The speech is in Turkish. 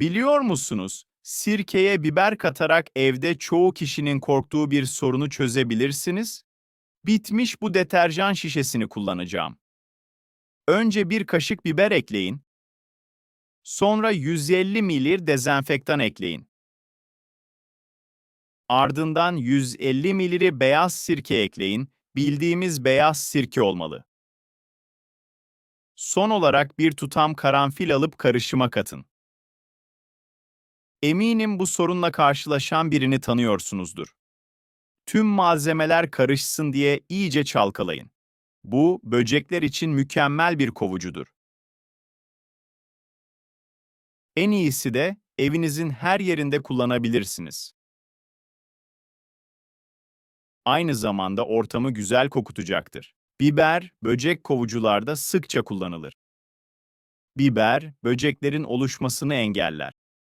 Biliyor musunuz? Sirkeye biber katarak evde çoğu kişinin korktuğu bir sorunu çözebilirsiniz. Bitmiş bu deterjan şişesini kullanacağım. Önce bir kaşık biber ekleyin. Sonra 150 ml dezenfektan ekleyin. Ardından 150 ml beyaz sirke ekleyin. Bildiğimiz beyaz sirke olmalı. Son olarak bir tutam karanfil alıp karışıma katın. Eminim bu sorunla karşılaşan birini tanıyorsunuzdur. Tüm malzemeler karışsın diye iyice çalkalayın. Bu, böcekler için mükemmel bir kovucudur. En iyisi de evinizin her yerinde kullanabilirsiniz. Aynı zamanda ortamı güzel kokutacaktır. Biber, böcek kovucularda sıkça kullanılır. Biber, böceklerin oluşmasını engeller.